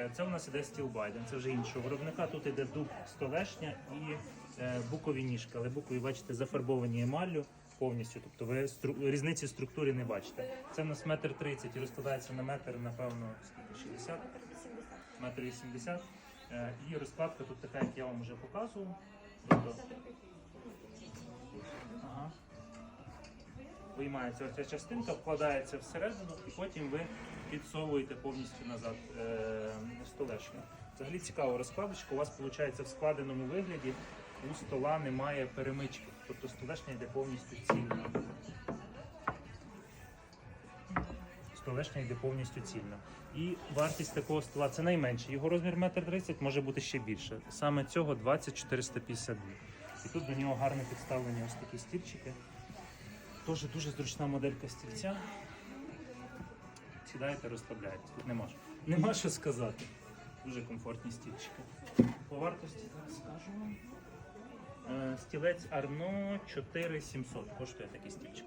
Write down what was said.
Е, Це у нас іде стіл Байден, це вже іншого виробника. Тут іде дуб столешня і е, букові ніжки, але букові, бачите, зафарбовані емаллю повністю. Тобто ви стру- різниці в структурі не бачите. Це у нас метр тридцять і розкладається на метр, напевно, скільки 60? Метр вісімдесят. Е, І розкладка тут така, як я вам вже показував. Тобто. Виймається оця частинка, вкладається всередину, і потім ви підсовуєте повністю назад е, столешню. Взагалі цікава розкладочка. У вас виходить в складеному вигляді у стола немає перемички, тобто столешня йде повністю цільна. Столешня йде повністю цільна. І вартість такого стола це найменше. Його розмір 1,30 м може бути ще більше. Саме цього 20 452. І тут до нього гарно підставлені ось такі стільчики. Теж дуже зручна моделька стільця. Сідаєте, розслабляєтесь. Тут нема, що- нема що сказати. Дуже комфортні стільчики. По вартості зараз скажу вам. Е, Стілець Арно 4700 коштує такий стільчик.